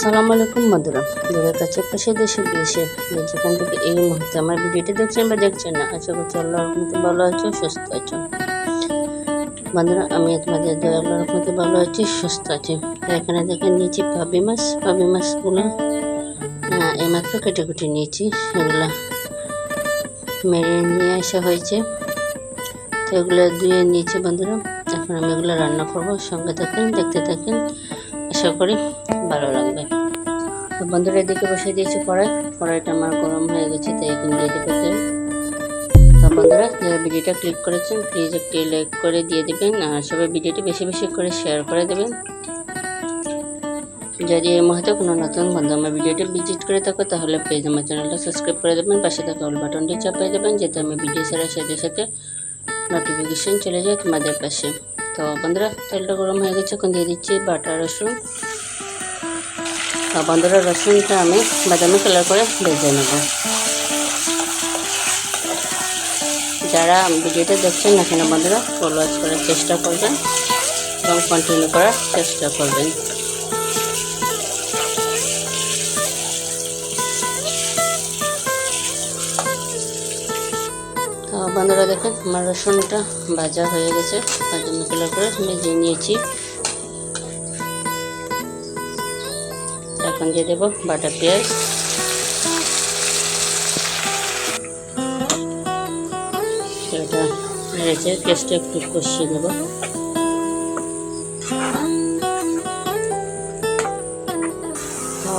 সালাম আলাইকুম, বন্ধুরা। দূরের কাছে পাশে দেশে। বিদেশে যে যেখান থেকে এই মুহূর্তে আমার ভিডিওটি দেখছেন বা দেখছেন না, আশা করছি আল্লাহর রহমতে ভালো আছো, সুস্থ আছো। বন্ধুরা, আমি তোমাদের দয়া আল্লাহর রহমতে ভালো আছি, সুস্থ আছি। এখানে দেখেন নিয়েছি পাবি মাছ, পাবি মাছগুলো। এইমাত্র কেটে কুটে নিয়েছি এগুলো মেরে নিয়ে আসা হয়েছে। তো এগুলো ধুয়ে নিয়েছি, বন্ধুরা। এখন আমি এগুলো রান্না করব। সঙ্গে থাকেন, দেখতে থাকেন। আশা করি ভালো লাগবে। তো বন্ধুরা এদিকে বসে দিয়েছি কড়াই কড়াইটা আমার গরম হয়ে গেছে, তাই এখন দিয়ে দেবো তেল। তো বন্ধুরা, যারা ভিডিওটা ক্লিক করেছেন প্লিজ একটি লাইক করে দিয়ে দেবেন, আর সবাই ভিডিওটি বেশি বেশি করে শেয়ার করে দেবেন। যদি এই মুহূর্তে কোনো নতুন বন্ধু আমার ভিডিওটি ভিজিট করে থাকো, তাহলে প্লিজ আমার চ্যানেলটা সাবস্ক্রাইব করে দেবেন, পাশে থাকা অল বাটনটি চাপিয়ে দেবেন, যাতে আমি ভিডিও ছাড়ার সাথে সাথে নোটিফিকেশন চলে যায় তোমাদের পাশে। তো বন্ধুরা, তেলটা গরম হয়ে গেছে, এখন দিয়ে দিচ্ছি বাটা রসুন। বন্ধুরা রসুনটা আমি বাদামি কালার করে ভেজে নেব। যারা ভিডিওটা দেখছেন না কেন বন্ধুরা ফলো করার চেষ্টা করবেন এবং কন্টিনিউ করার চেষ্টা করবেন। বন্ধুরা দেখেন, আমার রসুনটা ভাজা হয়ে গেছে। বাদামি কালার করে ভেজে নিয়েছি। এখন দিয়ে দেবো বাটা পেঁয়াজ এটা রয়েছে পেঁয়াজটা একটু কষিয়ে নেব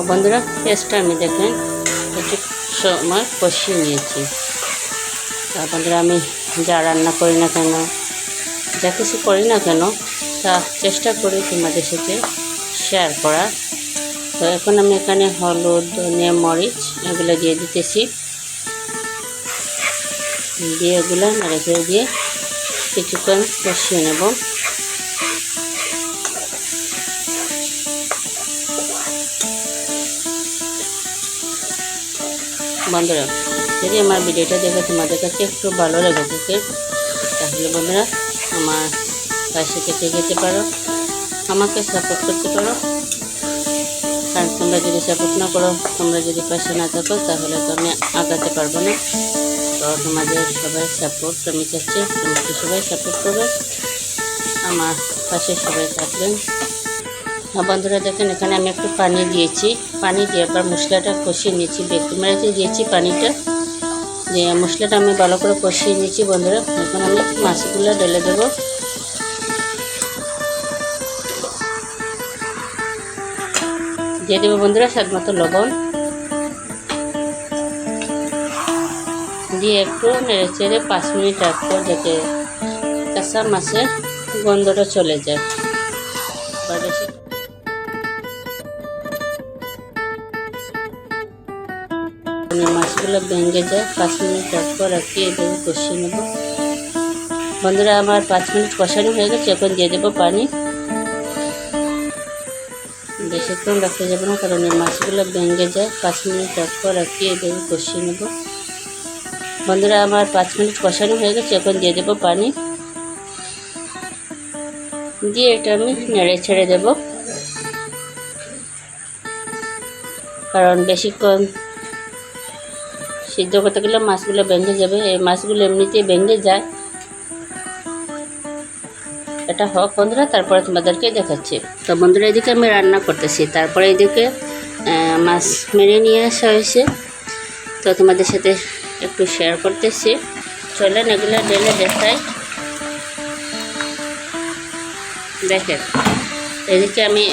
বন্ধুরা পেঁয়াজটা আমি দেখেন একটু সময় কষিয়ে নিয়েছি। বন্ধুরা, আমি যা রান্না করি না কেন, যা কিছু করি না কেন, তা চেষ্টা করি তোমাদের সাথে শেয়ার করার। তো এখন আমি এখানে হলুদ ধনে মরিচ এগুলো দিয়ে দিতেছি। দিয়ে এগুলো নাড়ে দিয়ে কিছুক্ষণ কষিয়ে নেব। বন্ধুরা, যদি আমার ভিডিওটা দেখে তোমাদের কাছে একটু ভালো লেগে থাকে, তাহলে বন্ধুরা আমার পাশে থেকে যেতে পারো, আমাকে সাপোর্ট করতে পারো। কারণ তোমরা যদি সাপোর্ট না করো, তোমরা যদি পাশে না থাকো, তাহলে তো আমি আগাতে পারব না। তো তোমাদের সবাই সাপোর্ট আমি চাচ্ছি তোমাকে সবাই সাপোর্ট করবে। আমার পাশে সবাই থাকবেন। আর বন্ধুরা, দেখেন, এখানে আমি একটু পানি দিয়েছি। পানি দিয়ে পর মশলাটা কষিয়ে নিয়েছি, বেগুন মারাতে দিয়েছি পানিটা। দিয়ে মশলাটা আমি ভালো করে কষিয়ে নিয়েছি, বন্ধুরা। এখন আমি মাছগুলো ঢেলে দেবো। দিয়ে দেবো বন্ধুরা স্বাদ মতো লবণ। দিয়ে একটু নেড়ে চেড়ে পাঁচ মিনিট রাখব যাতে কাঁচা মাছের গন্ধটা চলে যায়। মানে মাছগুলো ভেঙে যায়, পাঁচ মিনিট রাখব রাখিয়ে দেবো কষিয়ে নেব। বন্ধুরা, আমার পাঁচ মিনিট কষানো হয়ে গেছে, এখন দিয়ে দেবো পানি। বেশিক্ষণ রাখতে যাবে না, কারণ এই মাছগুলো ভেঙে যায়। পাঁচ মিনিট রাখব রাখিয়ে দেবো কষিয়ে নেব। বন্ধুরা, আমার পাঁচ মিনিট কষানো হয়ে গেছে, এখন দিয়ে দেবো পানি। দিয়ে এটা আমি নেড়ে ছেড়ে দেব। কারণ বেশিক্ষণ সিদ্ধ করতে গেলে মাছগুলো ভেঙে যাবে। এই মাছগুলো এমনিতেই ভেঙে যায়। এটা হোক বন্ধুরা, তারপরে তোমাদেরকে দেখাচ্ছি। তো বন্ধুরা, এদিকে আমি রান্না করতেছি। তারপরে এদিকে মাছ মেরে নিয়ে আসা হয়েছে। তো তোমাদের সাথে একটু শেয়ার করতেছি। চলেন এগুলো ডেলে দেখাই। দেখেন, এদিকে আমি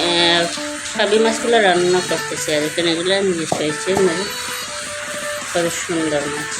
কাবি মাছগুলো রান্না করতেছি। আর এখানে এগুলো মিস হয়েছে। মানে সুন্দর মাছ।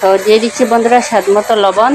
তো দিয়ে দিচ্ছি বন্ধুরা স্বাদ মতো লবণ।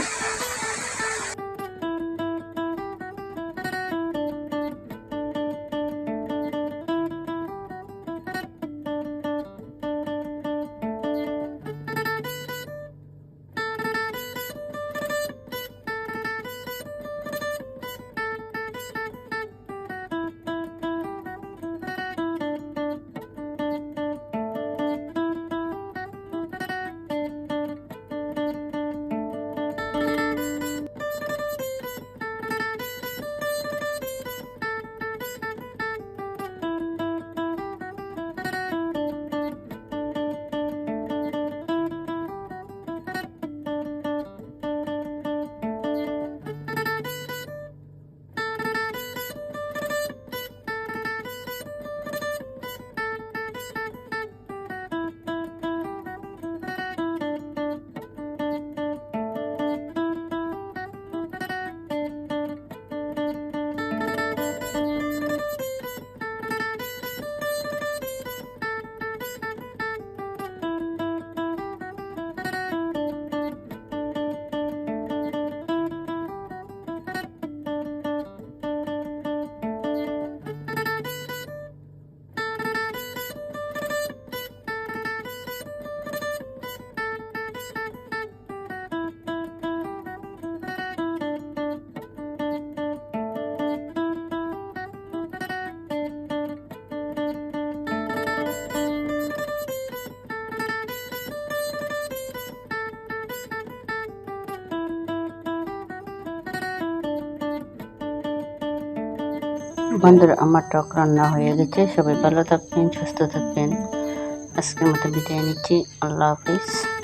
বন্ধুরা, আমার টক রান্না হয়ে গেছে। সবাই ভালো থাকবেন, সুস্থ থাকবেন। আজকের মতো বিদায় নিচ্ছি। আল্লাহ হাফিজ।